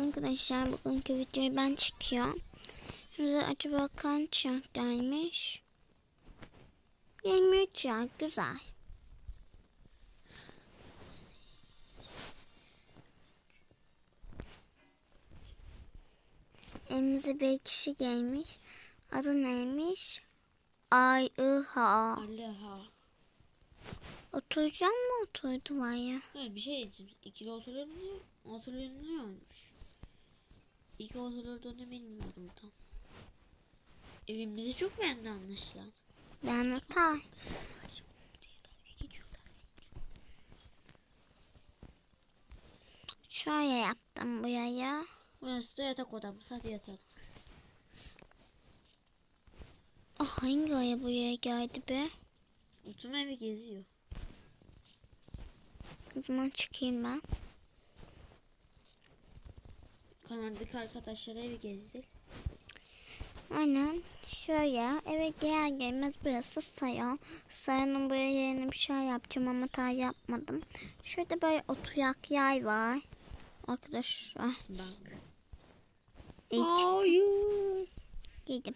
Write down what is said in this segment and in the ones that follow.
Arkadaşlar bugünkü videoyu ben çekiyorum. Şimdi acaba kaç yaş gelmiş? 23 yaş güzel. Evimize bir kişi gelmiş. Adı neymiş? Ay İha. Oturacak mı oturdu var ya? Evet bir şey diyeceğim. İkili oturuluyor, oturuluyormuş. İki oturulduğunu bilmiyordum tam. Evimizi çok beğendi anlaşılan. Ben otar. Şöyle yaptım buraya. Burası da yatak odamız. Hadi yatalım. Oh, hangi aya buraya geldi be? Oturma evi geziyor. O zaman çıkayım ben. Kanadaki arkadaşlar evi gezdi. Aynen. Şöyle eve gelir gelmez burası salon. Salonun buraya yerine bir şey yapacağım ama daha yapmadım. Şurada böyle oturak yer var. Arkadaşlar Bak. ilk Hayır. yedim.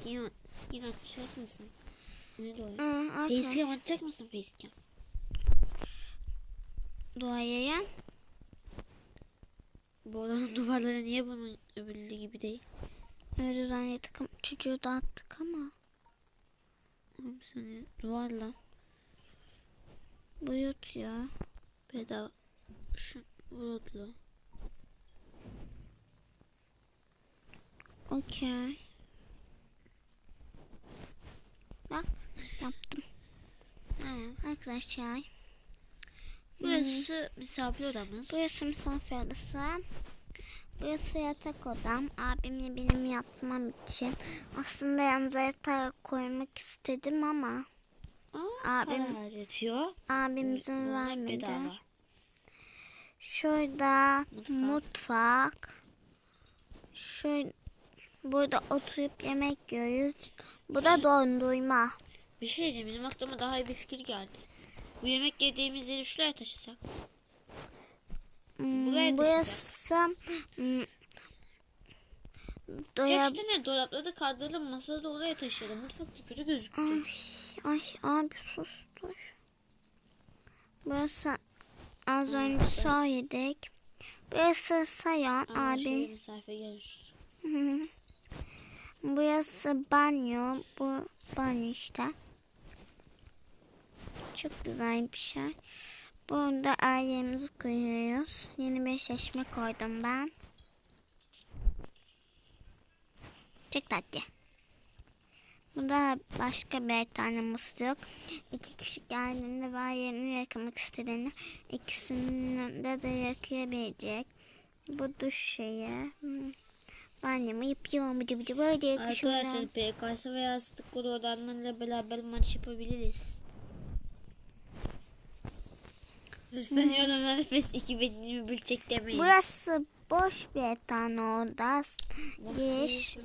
Skin, skin atacak mısın? Ne arkadaş, Facecam atacak mısın facecam? Duaya Bu odanın duvarları niye bunun öbürlüğü gibi değil? zannettik ama çocuğu da attık ama. Seni duvarla Boyut ya. bedava şu bulutlu. Okey. Bak yaptım. Tamam. Arkadaşlar Burası misafir odamız. burası misafir odası. Burası yatak odam. Abimle benim yatmam için. Aslında yanınıza yatak koymak istedim ama Aa, abim- harcatıyor. abimizin vermedi. bedava. Şurada Mutfak. mutfak. Şöyle burada oturup yemek yiyoruz. Bu da dondurma. Bir şey diyeceğim benim aklıma daha iyi bir fikir geldi. Bu yemek yediğimiz yeri şuraya taşısak. Hmm, Buraya burası hmm, doya... Gerçi ne dolapları kaldıralım masada da oraya taşıyalım. Mutfak kötü gözüktü. Ay, ay abi sus dur. Burası az önce söyledik. Burası Sayan Ama abi. Burası banyo. Bu banyo işte. Çok güzel bir şey. Burada ailemizi koyuyoruz. Yeni bir şişme koydum ben. Çok tatlı. Burada başka bir tane musluk. İki kişi geldiğinde ben yerini yıkamak istediğini ikisini de yıkayabilecek. Bu duş şeyi. Banyomu yapıyorum. Bıcı bıcı böyle yakışıyorum. Arkadaşlar PKS veya sıkıntı odanlarıyla beraber maç yapabiliriz. Lütfen yorumlara nefes 2021 çek demeyin. Burası boş bir tane oda. Giriş.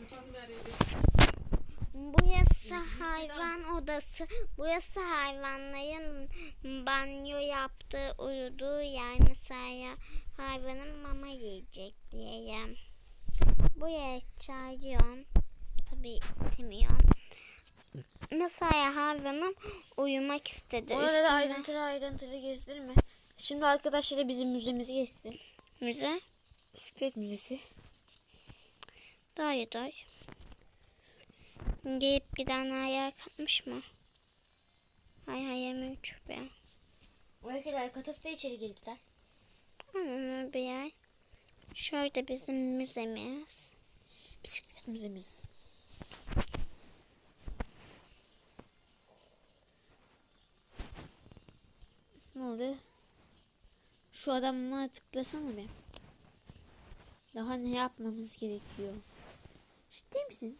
Burası hayvan odası. Burası hayvanların banyo yaptığı, uyuduğu yer. Mesela hayvanın mama yiyecek diyeyim. Buraya çağırıyorum. Tabii istemiyorum. Mesela hayvanım uyumak istedi. Orada da ayrıntılı ayrıntılı gezdirme. Şimdi arkadaşlar bizim müzemizi gezdirin. Müze. Bisiklet müzesi. Dayı dayı. Gelip gidenler yer kapmış mı? Hay hay çok be. Oradakiler katıp da içeri girdiler. Anam bir yer. Şurada bizim müzemiz. Bisiklet müzemiz. Ne oldu? Şu adamı tıklasana be. Daha ne yapmamız gerekiyor? Ciddi misin?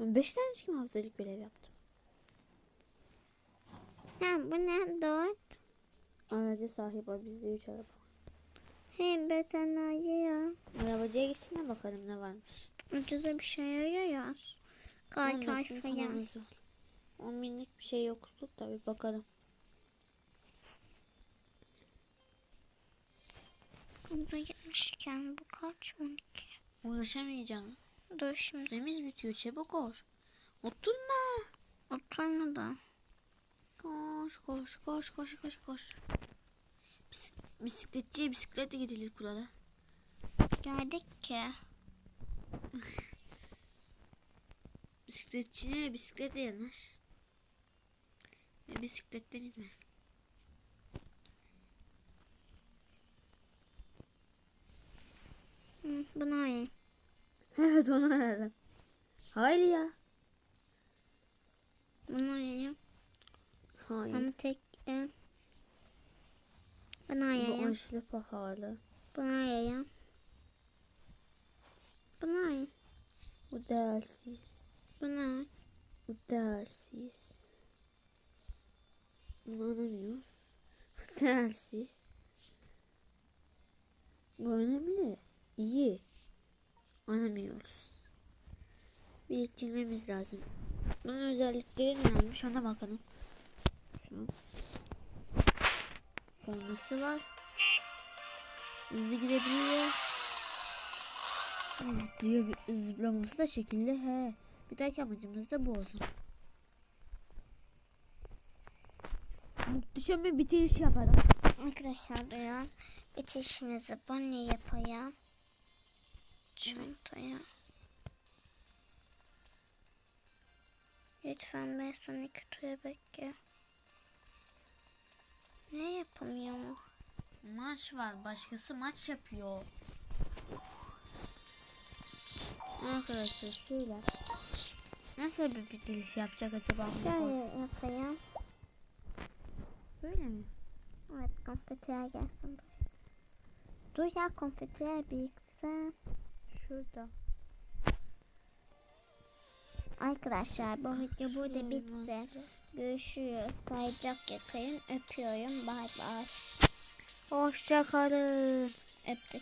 Ben 5 tane kim hafızalık görev yaptım. Ha bu ne? Dört. Araca sahip ol bizde 3 araba. Hem betenayı ya. Arabacıya gitsene bakalım ne varmış. Ucuza bir şey arıyoruz. Kaç paramız var. 10 binlik bir şey yoktu da bir bakalım. Burada gitmişken bu kaç? 12. Uğraşamayacağım. Dur şimdi Süremiz bitiyor çabuk ol. Oturma. oturmadı. Koş koş koş koş koş koş. Bis bisikletçiye bisikletle gidilir kurala. Geldik ki. Bisikletçine bisikletle yanaş. Ve bisikletten inme. Evet onu aradım. Hayır ya. Bunu alayım. Hayır. Ama tek... E, bunu Bu alayım. aşırı pahalı. Bunu alayım. Bunu alayım. Bu değersiz. Bunu. Bu değersiz. Bunu anlamıyoruz. Bu değersiz. Bu önemli. İyi. Anlamıyoruz. Biriktirmemiz lazım. Bunun özellikleri neymiş ona bakalım. Şunu. Kornası var. Hızlı gidebiliyor. Zıplıyor. Zıplaması da şekilli he. Bir dahaki amacımız da bu olsun. Muhteşem bir bitiriş yaparım. Arkadaşlar duyun. Bitişimizi bunu yapayım. Çantaya. Lütfen ben son iki tura bekle. Ne yapamıyor? Maç var. Başkası maç yapıyor. Arkadaşlar şöyle. Nasıl bir bitiriş yapacak acaba? Şöyle yapayım. Böyle mi? Evet konfetiler gelsin. Dur ya konfetiler biriksin. Şurada. Arkadaşlar bu video burada bitsin. Görüşürüz. Sayacak yakayın. Öpüyorum. Bay bay. Hoşça kalın. Öptük.